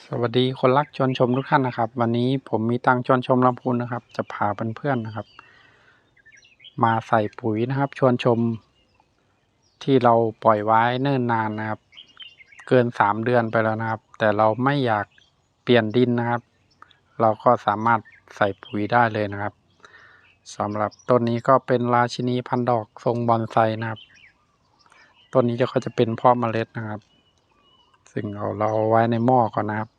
สวัสดีคนรักชวนชมทุกท่านนะครับ วันนี้ผมมีตังชวนชมลำพูนนะครับ จะพาเพื่อนๆนะครับ มาใส่ปุ๋ยนะครับ ชวนชม ที่เราปล่อยไว้เนิ่นนานนะครับ เกินสามเดือนไปแล้วนะครับ แต่เราไม่อยากเปลี่ยนดินนะครับ เราก็สามารถใส่ปุ๋ยได้เลยนะครับสำหรับต้นนี้ก็เป็นราชินีพันดอกทรงบอนไซนะครับต้นนี้จะก็จะเป็นพ่อเมล็ดนะครับ ซึ่งเราเราเอาไว้ในหม้อก่อนนะครับ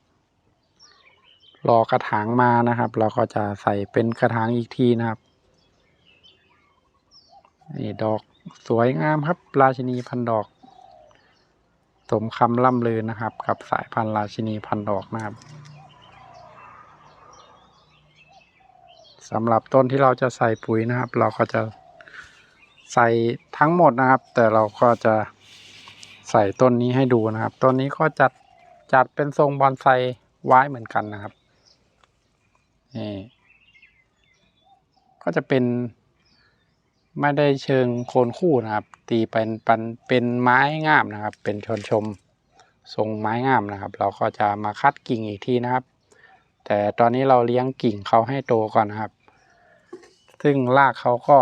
รอกระถางมานะครับ เราก็จะใส่เป็นกระถางอีกทีนะครับนี่ดอกสวยงามครับ ราชินีพันดอก สมคำล่ำลือนะครับ กับสายพันธุ์ราชินีพันดอกนะครับสำหรับต้นที่เราจะใส่ปุ๋ยนะครับ เราก็จะใส่ทั้งหมดนะครับ แต่เราก็จะ ใส่ต้นนี้ให้ดูนะครับ ต้นนี้ก็จัดจัดเป็นทรงบอนไซไว้เหมือนกันนะครับนี่ก็จะเป็นไม่ได้เชิงโคนคู่นะครับ ตีเป็นเป็นเป็นไม้งามนะครับ เป็นชนชมทรงไม้งามนะครับ เราก็จะมาคัดกิ่งอีกทีนะครับ แต่ตอนนี้เราเลี้ยงกิ่งเขาให้โตก่อนนะครับ ซึ่งรากเขาก็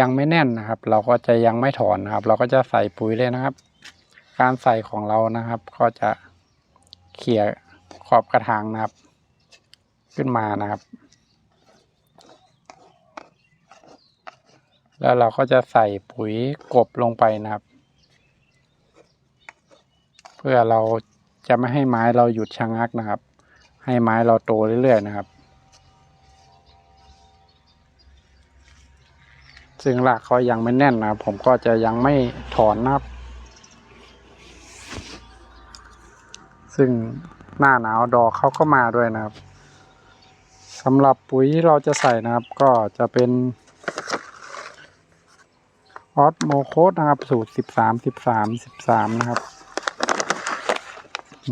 ยังไม่แน่นนะครับ เราก็จะยังไม่ถอนนะครับ เราก็จะใส่ปุ๋ยเลยนะครับ การใส่ของเรานะครับ ก็จะเขี่ยขอบกระถางนะครับ ขึ้นมานะครับ แล้วเราก็จะใส่ปุ๋ยกบลงไปนะครับ เพื่อเราจะไม่ให้ไม้เราหยุดชะงักนะครับ ให้ไม้เราโตเรื่อยๆนะครับ ซึ่งรากเขายังไม่แน่นนะครับผมก็จะยังไม่ถอนนะครับ ซึ่งหน้าหนาวดอกเขาก็มาด้วยนะครับสำหรับปุ๋ยที่เราจะใส่นะครับ ก็จะเป็นออสโมโคสนะครับ สูตรสิบสามสิบสามสิบสามนะครับ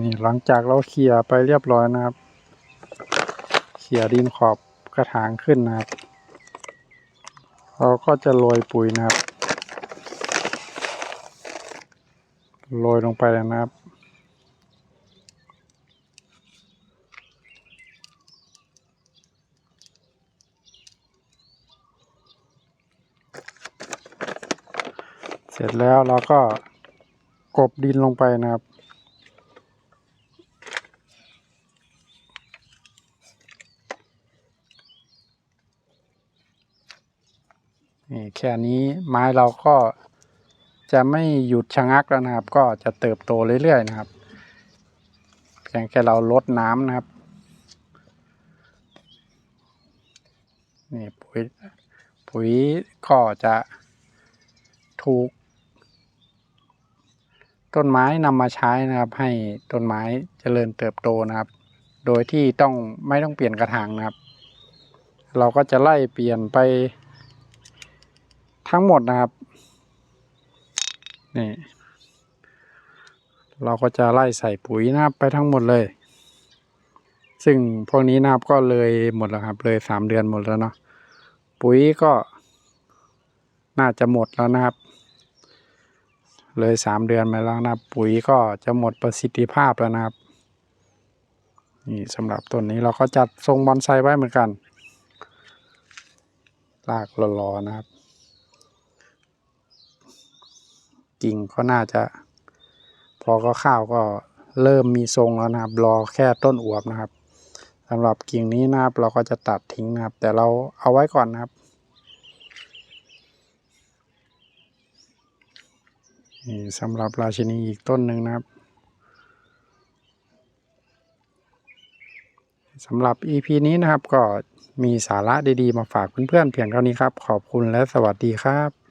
นี่หลังจากเราเขี่ยไปเรียบร้อยนะครับ เขี่ยดินขอบกระถางขึ้นนะครับ เราก็จะโรยปุ๋ยนะครับโรยลงไปเลยนะครับ เสร็จแล้วเราก็กบดินลงไปนะครับ นี่แค่นี้ไม้เราก็จะไม่หยุดชะงักแล้วนะครับ ก็จะเติบโตเรื่อยๆนะครับเพียงแค่เราลดน้ำนะครับนี่ปุ๋ยปุ๋ยก็จะถูก ต้นไม้นำมาใช้นะครับ ให้ต้นไม้เจริญเติบโตนะครับ โดยที่ต้องไม่ต้องเปลี่ยนกระถางนะครับ เราก็จะไล่เปลี่ยนไป ทั้งหมดนะครับ นี่ เราก็จะไล่ใส่ปุ๋ยนะครับไปทั้งหมดเลย ซึ่งพวกนี้นะครับก็เลยหมดแล้วครับ เลยสามเดือนหมดแล้วเนาะ ปุ๋ยก็น่าจะหมดแล้วนะครับ เลยสามเดือนมาแล้วนะครับปุ๋ยก็จะหมดประสิทธิภาพแล้วนะครับ นี่สำหรับต้นนี้เราก็จัดทรงบอนไซไว้เหมือนกันรากรอๆนะครับ กิ่งก็น่าจะ พอก็ข้าวก็เริ่มมีทรงแล้วนะครับ รอแค่ต้นอวบนะครับสำหรับกิ่งนี้นะครับเราก็จะตัดทิ้งนะครับ แต่เราเอาไว้ก่อนนะครับนี่สำหรับราชินีอีกต้นหนึ่งนะครับสำหรับ EP นี้นะครับก็มีสาระดีๆ มาฝากเพื่อนๆเพียงเท่านี้ครับ ขอบคุณและสวัสดีครับ